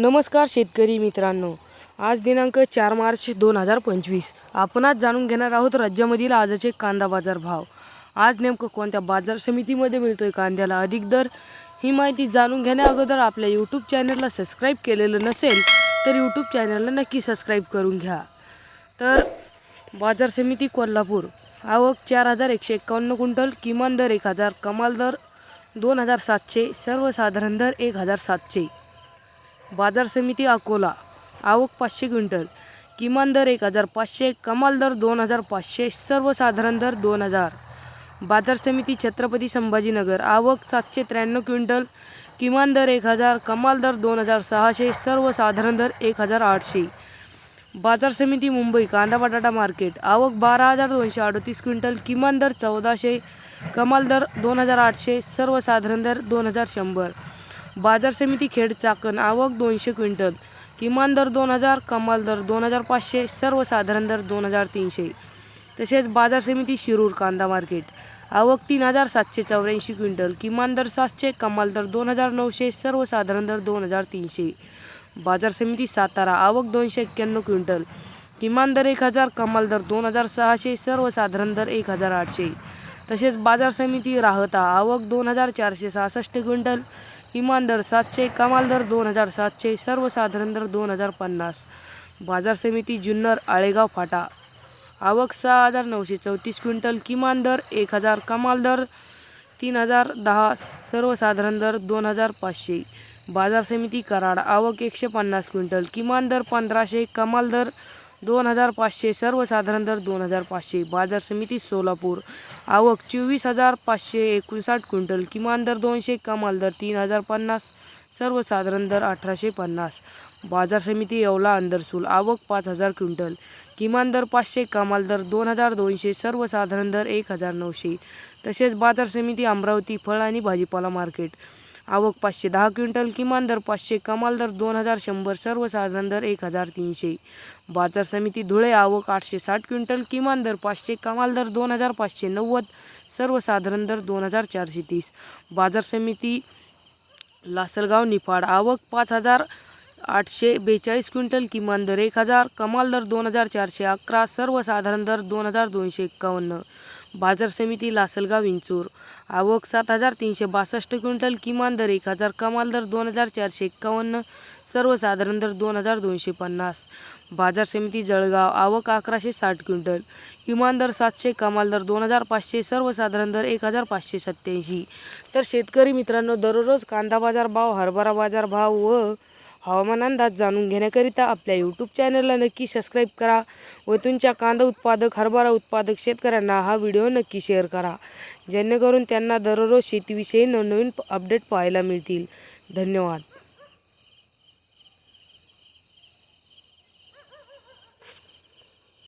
नमस्कार शेतकरी मित्रांनो. आज दिनांक चार मार्च दोन हजार पंचवीस. आपण आज जाणून घेणार आहोत राज्यामधील आजचे कांदा बाजार भाव. आज नेमकं कोणत्या बाजार समितीमध्ये मिळतोय कांद्याला अधिक दर ही माहिती जाणून घेण्या अगोदर आपल्या यूट्यूब चॅनलला सबस्क्राईब केलेलं नसेल तर यूट्यूब चॅनलला नक्की सबस्क्राईब करून घ्या. तर बाजार समिती कोल्हापूर. आवक चार हजार एकशे एक्कावन्न क्विंटल किमान दर एक हजार कमाल दर दोन हजार सातशे सर्वसाधारण दर एक हजार सातशे. बाजार समिती अकोला. आवक पाचशे क्विंटल. किमान दर एक हजार पाचशे कमाल दर दोन हजार पाचशे सर्वसाधारण दर दोन हजार. बाजार समिती छत्रपती संभाजीनगर. आवक सातशे त्र्याण्णव क्विंटल. किमान दर एक हजार कमाल दर दोन हजार सहाशे सर्वसाधारण दर एक हजार आठशे. बाजार समिती मुंबई कांदा बटाटा मार्केट. आवक बारा हजार दोनशे अडतीस क्विंटल. किमान दर चौदाशे कमाल दर दोन हजार आठशे सर्वसाधारण दर दोन हजार शंभर. बाजार समिती खेड चाकण आवक दोनशे क्विंटल किमान दर दोन हजार कमाल दर दोन हजार पाचशे सर्वसाधारण दर दोन हजार तीनशे. तसेच बाजार समिती शिरूर कांदा मार्केट आवक तीन हजार सातशे चौऱ्याऐंशी क्विंटल किमान दर सातशे कमाल दर दोन हजार नऊशे सर्वसाधारण दर दोन हजार तीनशे. बाजार समिती सातारा आवक दोनशे एक्क्याण्णव क्विंटल किमान दर एक हजार कमाल दर दोन हजार सहाशे सर्वसाधारण दर एक हजार आठशे. तसेच बाजार समिती राहता आवक दोन हजार चारशे सहासष्ट क्विंटल किमान दर सातशे कमाल दर दोन हजार सातशे सर्वसाधारण दर दोन हजार पन्नास. बाजार समिती जुन्नर आळेगाव फाटा. आवक सहा हजार नऊशे चौतीस क्विंटल किमान दर एक हजार कमाल दर तीन हजार दहा सर्वसाधारण दर दोन हजार पाचशे. बाजार समिती कराड आवक एकशे पन्नास क्विंटल किमान दर पंधराशे कमाल दर दोन हजार पाचशे सर्वसाधारण दर दोन हजार पाचशे बाजार समिती सोलापूर. आवक चोवीस हजार पाचशे एकोणसाठ क्विंटल किमान दर दोनशे कमाल दर तीन हजार पन्नास सर्वसाधारण दर अठराशे पन्नास. बाजार समिती येवला अंदरसूल आवक पाच हजार क्विंटल किमान दर पाचशे कमाल दर दोन हजार दोनशे सर्वसाधारण दर एक हजार नऊशे. तसेच बाजार समिती अमरावती फळ आणि भाजीपाला मार्केट. आवक पाचशे दहा क्विंटल किमान दर पाचशे कमाल दर दोन हजार शंभर सर्वसाधारण दर एक हजार तीनशे. बाजार समिती धुळे आवक आठशे साठ क्विंटल किमान दर पाचशे कमाल दर दोन हजार पाचशे नव्वद सर्वसाधारण दर दोन हजार चारशे तीस. बाजार समिती लासलगाव निफाड आवक पाच हजार आठशे बेचाळीस क्विंटल किमान दर एक हजार कमाल दर दोन हजार चारशे अकरा सर्वसाधारण दर दोन हजार दोनशे एक्कावन्न. बाजार समिती लासलगाव विंचूर आवक सात हजार तीनशे बासष्ट क्विंटल किमान दर एक हजार कमाल दर दोन हजार चारशे एक्कावन्न सर्वसाधारण दर दोन हजार दोनशे पन्नास. बाजार समिती जळगाव आवक अकराशे साठ क्विंटल किमान दर सातशे कमाल दर दोन हजार पाचशे सर्वसाधारण दर एक हजार पाचशे सत्याऐंशी तर शेतकरी मित्रांनो दररोज कांदा बाजार भाव हरभरा बाजार भाव व हवामान अंदाज जाणून घेण्याकरिता आपल्या यूट्यूब चॅनलला नक्की सबस्क्राईब करा व तुमच्या कांदा उत्पादक हरभरा उत्पादक शेतकऱ्यांना हा व्हिडिओ नक्की शेअर करा. जेणेकरून त्यांना दररोज शेतीविषयी नवनवीन अपडेट पाहायला मिळतील. धन्यवाद.